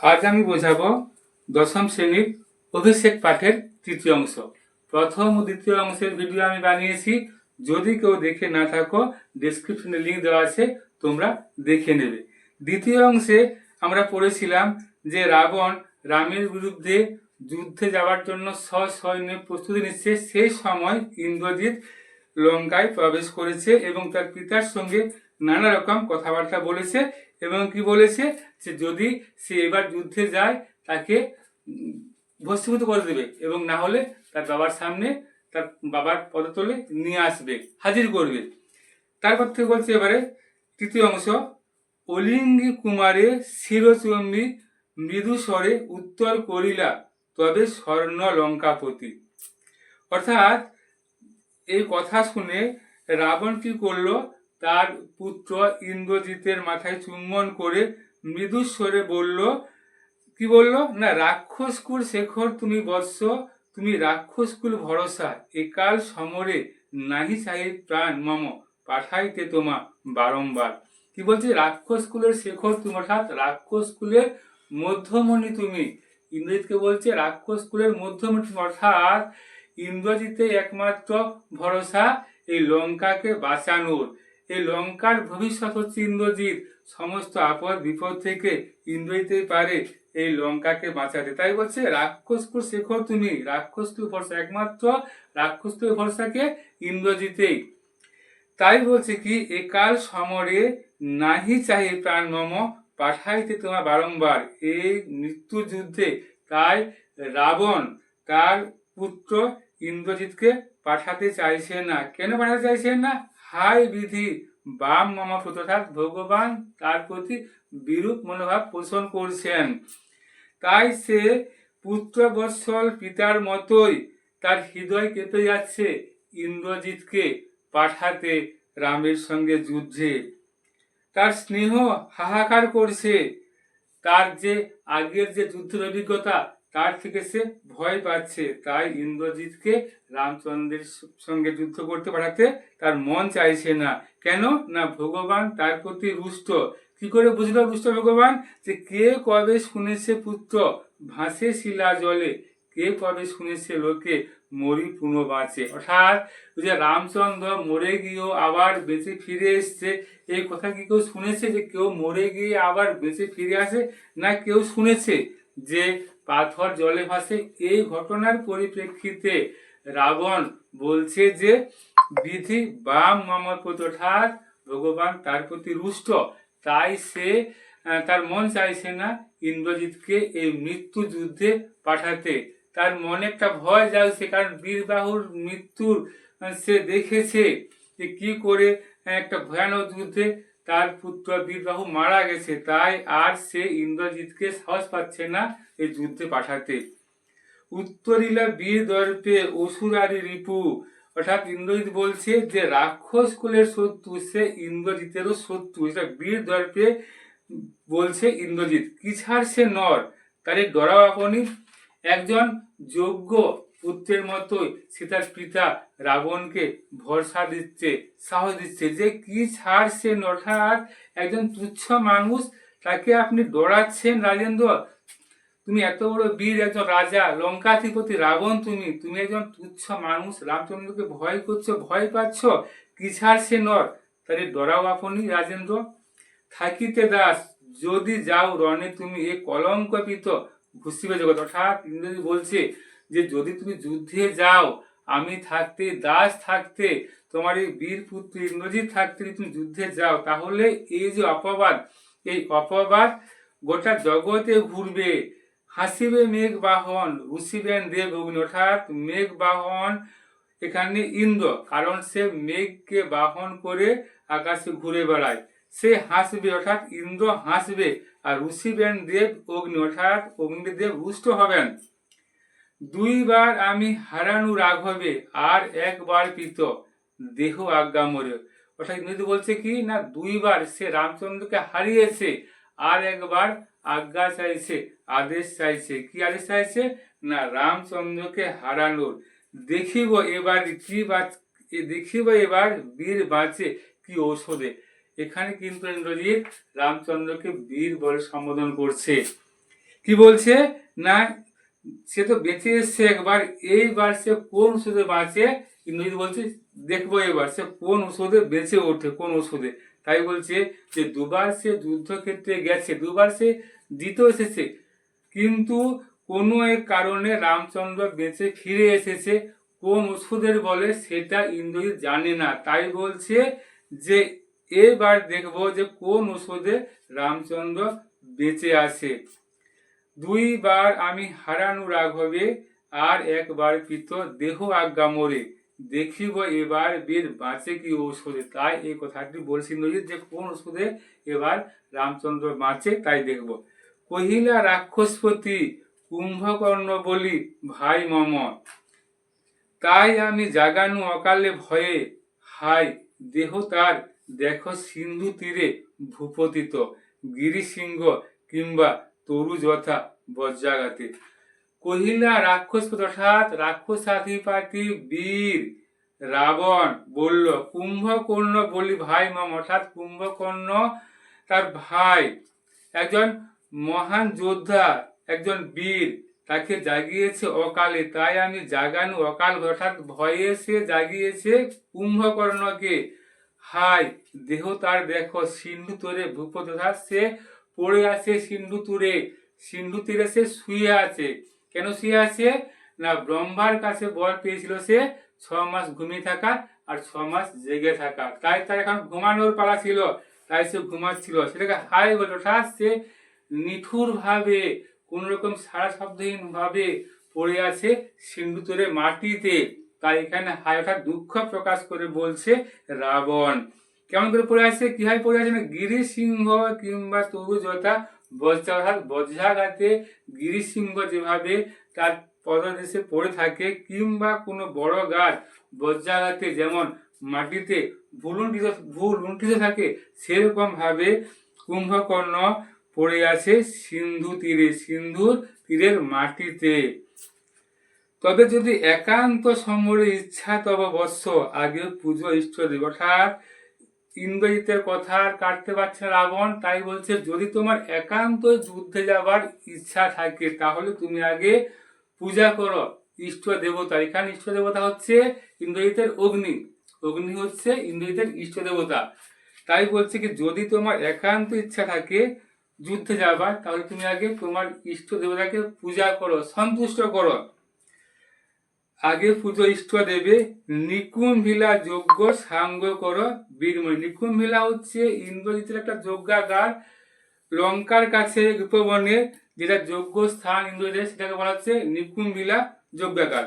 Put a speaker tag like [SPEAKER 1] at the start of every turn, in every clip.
[SPEAKER 1] আজ আমি বোঝাবো দশম শ্রেণির অভিষেক পাঠের তৃতীয় অংশ। প্রথম ও দ্বিতীয় অংশের ভিডিও আমি বানিয়েছি। যদি কেউ দেখে না থাকো ডেসক্রিপশনে লিঙ্ক দেওয়া আছে, তোমরা দেখে নেবে। দ্বিতীয় অংশে আমরা পড়েছিলাম যে রাবণ রামের বিরুদ্ধে যুদ্ধে যাওয়ার জন্য সসৈন্য প্রস্তুতি নিচ্ছে। সেই সময় ইন্দ্রজিৎ লঙ্কায় প্রবেশ করেছে এবং তার পিতার সঙ্গে নানা রকম কথাবার্তা বলেছে। এবং কি বলেছে? যে যদি সে এবার যুদ্ধে যায়, তাকে ভস্মীভূত করে দেবে এবং না হলে তার বাবার সামনে তার বাবার পদতলে নিয়ে আসবে, হাজির করবে। তারপর থেকে বলছে এবারে তৃতীয় অংশ, অলিঙ্গি কুমারে শিরচম্বী মৃদু স্বরে উত্তর করিলা তবে স্বর্ণ লঙ্কাপতি অর্থাৎ এই কথা শুনে রাবণ কি করল? তার পুত্র ইন্দ্রজিতের মাথায় চুম্বন করে মৃদুস্বরে বলল, কি বলল? না রাক্ষসকুল শেখর, তুমি বৎস, তুমি রাক্ষসকুল ভরসা একাল সমরে নাহি চাহি প্রাণ মম, পাঠাইতে তোমা বারংবার। কি বলছে? রাক্ষসকুলের শেখর তুমি, অর্থাৎ রাক্ষসকুলের মধ্যমণি তুমি। ইন্দ্রজিৎকে বলছে রাক্ষসকুলের মধ্যমণি অর্থাৎ ইন্দ্রজিতে একমাত্র ভরসা এই লঙ্কাকে বাঁচানোর। এই লঙ্কার ভবিষ্যৎ হচ্ছে ইন্দ্রজিৎ। সমস্ত আপদ বিপদ থেকে ইন্দ্রজিতেই পারে এই লঙ্কাকে বাঁচাতে। তাই বলছে, রাক্ষসকুল শেখো তুমি। রাক্ষসকুল ভরসা একমাত্র, রাক্ষসকুল ভরসাকে ইন্দ্রজিতেই। তাই বলছে কি একাল সমরে নাহি চাহি প্রাণ মম, পাঠাইতে তোমার বারংবার। এই মৃত্যু যুদ্ধে তাই রাবণ তার পুত্র ইন্দ্রজিৎকে পাঠাতে চাইছে না। কেন পাঠাতে চাইছে না? হাই বিধি বাম মামা অর্থাৎ ভগবান তার প্রতি বিরূপ মনোভাব পোষণ করছেন। তাই সে পুত্র বৎসল পিতার মতোই তার হৃদয় কেঁপে যাচ্ছে ইন্দ্রজিৎকে পাঠাতে রামের সঙ্গে যুদ্ধে। তার স্নেহ হাহাকার করছে। তার যে আগের যে যুদ্ধের অভিজ্ঞতা তার থেকে সে ভয় পাচ্ছে। তাই ইন্দ্রজিৎকে রামচন্দ্রের সঙ্গে যুদ্ধ করতে পাঠাতে তার মন চাইছে না। কেন? না, ভগবান তার প্রতি রুষ্ট। কি করে বুঝলো রুষ্ট ভগবান? যে কে কবে শুনেছে পুত্র? ভাসে শিলা জলে। কে কবে শুনেছে লোকে? মরি পুনঃ বাঁচে। অর্থাৎ যে রামচন্দ্র মরে গিয়েও আবার বেঁচে ফিরে এসছে। এই কথা কি কেউ শুনেছে? যে কেউ মরে গিয়ে আবার বেঁচে ফিরে আসে? না, কেউ শুনেছে যে পাথর জলে ভাসে। এই ঘটনার পরিপ্রেক্ষিতে রাবণ বলছে যে, বিধি বাম মামার প্রতি ভগবান তার প্রতি রুষ্ট। তাই সে তার মন চাইছে না ইন্দ্রজিৎকে এই মৃত্যু যুদ্ধে পাঠাতে। তার মনে একটা ভয় জাগছে, কারণ বীরবাহুর মৃত্যুর সে দেখেছে যে কি করে একটা ভয়ানক যুদ্ধে তার পুত্র বীরবাহু মারা গেছে, তাই আর সে ইন্দ্রজিৎকে সাহস পাচ্ছে না এই যুদ্ধে পাঠাতে। উত্তরিলা বীর দর্পে অসুরারি রিপু, অর্থাৎ ইন্দ্রজিৎ বলছে যে, রাক্ষস কুলের শত্রু, সে ইন্দ্রজিতেরও শত্রু। এটা বীর দর্পে বলছে ইন্দ্রজিৎ, কি ছাড় সে নর? তার ডরাও একজন যোগ্য পুত্রের মতোই সে তার পিতা রাবণকে ভরসা দিচ্ছে, সাহস দিচ্ছে যে কি ছাড় সে অর্থাৎ একজন তুচ্ছ মানুষ, তাকে আপনি ডরাচ্ছেন রাজেন্দ্র। তুমি এত বড় বীর, একজন রাজা, লঙ্কাধিপতি রাবণ তুমি তুমি একজন তুচ্ছ মানুষ, রামচন্দ্রকে ভয় করছ, ভয় পাচ্ছ, কি ছাড় সে নর? তাহলে ডরাও আপনি রাজেন্দ্র। থাকিতে দাস, যদি যাও রণে তুমি এ কলঙ্কপিত ঘুষিবে জগৎ। অর্থাৎ ইন্দ্রজি বলছে যে যদি তুমি যুদ্ধে যাও, আমি থাকতে, দাস থাকতে, তোমার এই বীর পুত্র ইন্দ্রজিৎ থাকতে তুমি যুদ্ধে যাও, তাহলে এই যে অপবাদ, এই অপবাদ গোটা জগতে ঘুরবে। হাসিবে মেঘ বাহন রুষিবেন দেব অগ্নি, অর্থাৎ মেঘ বাহন এখানে ইন্দ্র, কারণ সে মেঘকে বাহন করে আকাশে ঘুরে বেড়ায়। সে হাসবে, অর্থাৎ ইন্দ্র হাসবে, আর ঋষিবেন দেব অগ্নি, অর্থাৎ অগ্নিদেব রুষ্ট হবেন। দুইবার আমি হারানু রাঘবে আর একবার পিত দেহ আজ্ঞা মরে। অর্থাৎ ইন্দ্রজি বলছে কি, না, দুইবার সে রামচন্দ্রকে হারিয়েছে আর একবার আজ্ঞা চাইছে, আদেশ চাইছে। কি আদেশ চাইছে? না, রামচন্দ্রকে হারানোর। দেখিব এবার কি বাচ দেখিব এবার বীর বাঁচে কি ঔষধে। এখানে কিন্তু ইন্দ্রজিৎ রামচন্দ্রকে বীর বলে সম্বোধন করছে। কি বলছে? না সে তো বেঁচে এসছে একবার, এইবার সে কোন ওষুধে বাঁচে? ইন্দ্রজিৎ বলছে, দেখব এবার সে কোন ওষুধে বেঁচে ওঠে, কোন ওষুধে। তাই বলছে যে দুবার সে যুদ্ধক্ষেত্রে গেছে, দুবার সে জিতে এসেছে। কিন্তু কোনো এক কারণে রামচন্দ্র বেঁচে ফিরে এসেছে, কোন ওষুধের বলে সেটা ইন্দ্রজিৎ জানে না। তাই বলছে যে এবার দেখব যে কোন ওষুধে রামচন্দ্র বেঁচে আছে। দুইবার আমি হারানু রাঘবে আর একবার পিত দেহ আজ্ঞা মোরে। দেখিব এবার বীর বাঁচে কি ঔষধে। তাই এই কথাটি বলছি ইন্দ্রজিৎ যে কোন ওষুধে এবার রামচন্দ্র বাঁচে, তাই দেখব। কহিলা, রাক্ষসপতি, কুম্ভকর্ণ বলি, ভাই মম। তাই আমি জাগানু অকালে ভয়ে। হাই দেহ তার দেখো সিন্ধু তীরে ভূপতিত। গিরিসিংহ কিংবা তরু যথা বজ্রাঘাতে। কহিলা, রাক্ষস অর্থাৎ রাক্ষসাধিপাতি বীর রাবণ বলল, কুম্ভকর্ণ বলি ভাই মাম, অর্থাৎ কুম্ভকর্ণ তার ভাই। একজন মহান যোদ্ধা, একজন বীর, তাকে জাগিয়েছে অকালে। তাই আমি জাগানু অকাল, অর্থাৎ ভয়ে সে জাগিয়েছে কুম্ভকর্ণকে। হাই দেহ তার দেখো, সিন্ধু তোরে ভূপত, অর্থাৎ সে পড়ে আছে সিন্ধু তুরে। সিন্ধু তীরে সে শুয়ে আছে। কেন শুয়ে আছে? না, ব্রহ্মার কাছে বর পেয়েছিল সে ছ মাস ঘুমিয়ে থাকা আর ছ মাস জেগে থাকা। তাই তার এখন ঘুমানোর পালা ছিল, তাই সে ঘুমাচ্ছিল। সেটাকে হাই বলে ওঠা। সে নিঠুর ভাবে কোন রকম সারা শব্দহীন ভাবে পড়ে আছে সিন্ধুতরে মাটিতে। তাই এখানে হাই অর্থাৎ দুঃখ প্রকাশ করে বলছে রাবণ। কেমন করে পড়ে কি হয় পড়ে আছে না গিরি সিংহ কিংবা তরু যথা বজ্রা অর্থাৎ বজ্রাঘাতে গিরি সিংহ যেভাবে তার পদদেশে পড়ে থাকে কিংবা কোনো বড় গাছ বজ্রাঘাতে যেমন মাটিতে ভুলুন্ঠিত ভুল লুণ্ঠিত থাকে সেরকম ভাবে কুম্ভকর্ণ পড়ে আছে সিন্ধু তীরে সিন্ধুর তীরের মাটিতে। তবে যদি একান্ত সমরে ইচ্ছা তব বৎস, আগে পুজো ইষ্ট দেব অর্থাৎ ইন্দ্রজিতের কথা আর কাটতে পারছে রাবণ, তাই বলছে, যদি তোমার একান্ত যুদ্ধে যাবার ইচ্ছা থাকে, তাহলে তুমি আগে পূজা করো ইষ্ট দেবতা। এখানে ইষ্ট দেবতা হচ্ছে ইন্দ্রজিতের অগ্নি। অগ্নি হচ্ছে ইন্দ্রজিতের ইষ্ট দেবতা। তাই বলছে কি, যদি তোমার একান্ত ইচ্ছা থাকে যুদ্ধে যাবার, তাহলে তুমি আগে তোমার ইষ্ট দেবতাকে পূজা করো, সন্তুষ্ট করো। আগে পুজো ইষ্ট দেবে নিকুম্ভিলা যজ্ঞ সাঙ্গ করো বীরমণি। নিকুম্ভিলা হচ্ছে ইন্দ্রজিতের একটা যজ্ঞাগার লঙ্কার কাছে উপবনে যেটা যজ্ঞ স্থান ইন্দ্রজিতের, সেটাকে বলা হচ্ছে নিকুম্ভিলা যজ্ঞাগার।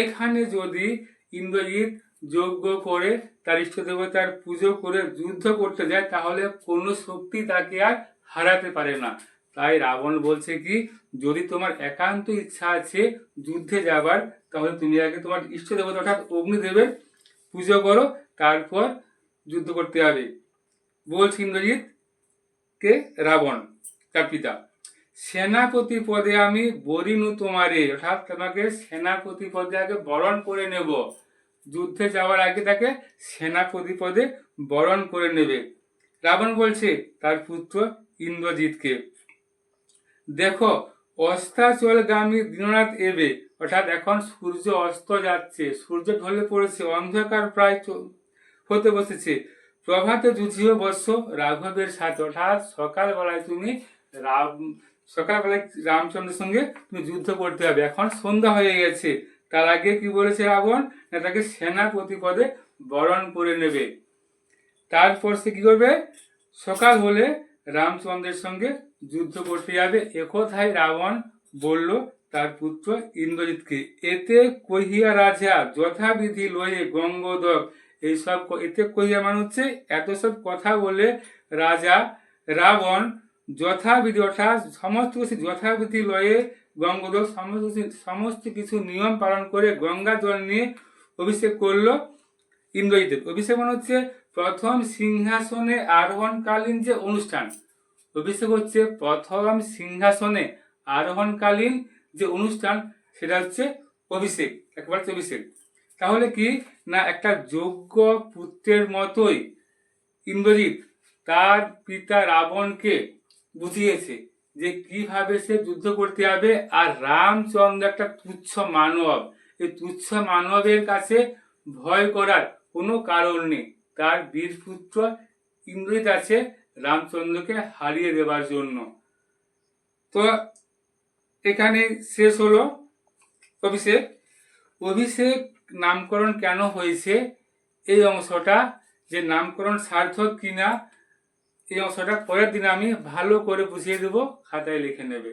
[SPEAKER 1] এখানে যদি ইন্দ্রজিৎ যজ্ঞ করে, তার ইষ্ট দেবতার পুজো করে যুদ্ধ করতে যায়, তাহলে কোনো শক্তি তাকে আর হারাতে পারে না। তাই রাবণ বলছে কি, যদি তোমার একান্ত ইচ্ছা আছে যুদ্ধে যাবার, তাহলে তুমি আগে তোমার ইষ্ট দেবতা অর্থাৎ অগ্নিদেবের পুজো করো, তারপর যুদ্ধ করতে হবে। বলছে ইন্দ্রজিৎ কে? রাবণ, তার পিতা। সেনাপতি পদে আমি বরিনু তোমারে, অর্থাৎ তোমাকে সেনাপতি পদে আগে বরণ করে নেব। যুদ্ধে যাওয়ার আগে তাকে সেনাপতি পদে বরণ করে নেবে। রাবণ বলছে, তার পুত্র ইন্দ্রজিৎকে। দেখো, অস্তাচলগামী দিনরাত এবে, অর্থাৎ এখন সূর্য অস্ত যাচ্ছে, সূর্য ঢলে পড়েছে, অন্ধকার প্রায় হতে বসেছে। প্রভাতে যুঝিও বর্ষ রাঘবের সাথে, অর্থাৎ সকালবেলায় তুমি রাম, সকালবেলায় রামচন্দ্রের সঙ্গে তুমি যুদ্ধ করতে হবে। এখন সন্ধ্যা হয়ে গেছে। তার আগে কি বলেছে রাবণ? না, তাকে সেনাপতি পদে বরণ করে নেবে। তারপর সে কি করবে? সকাল হলে রামচন্দ্রের সঙ্গে যুদ্ধ করতে যাবে। একথায় রাবণ বলল তার পুত্র ইন্দ্রজিৎকে। এতে কহিয়া রাজা, যথাবিধি লয়ে গঙ্গোদক, এইসব এতে কহিয়া মানে হচ্ছে এত সব কথা বলে রাজা, রাবণ যথাবিধি অর্থাৎ সমস্ত কিছু যথাবিধি লয়ে গঙ্গোদক, সমস্ত কিছু- সমস্ত কিছু নিয়ম পালন করে গঙ্গা জল নিয়ে অভিষেক করল ইন্দ্রজিতের অভিষেক মানে হচ্ছে প্রথম সিংহাসনে আরোহণকালীন যে অনুষ্ঠান, অভিষেক হচ্ছে প্রথম সিংহাসনে আরোহণকালীন যে অনুষ্ঠান, সেটা হচ্ছে অভিষেক, একবার অভিষেক। তাহলে কি না একটা যোগ্য পুত্রের মতোই ইন্দ্রজিৎ তার পিতা রাবণকে বুঝিয়েছে যে কীভাবে সে যুদ্ধ করতে যাবে, আর রামচন্দ্র একটা তুচ্ছ মানব। এই তুচ্ছ মানবের কাছে ভয় করার কোনো কারণ নেই। তার বীরপুত্র ইন্দ্রিত আছে রামচন্দ্রকে হারিয়ে দেওয়ার জন্য। তো এখানে শেষ হলো অভিষেক। অভিষেক নামকরণ কেন হয়েছে? এই অংশটা, যে নামকরণ সার্থক কিনা, এই অংশটা পরের দিন আমি ভালো করে বুঝিয়ে দেবো, খাতায় লিখে নেবে।